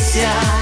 смійтеся.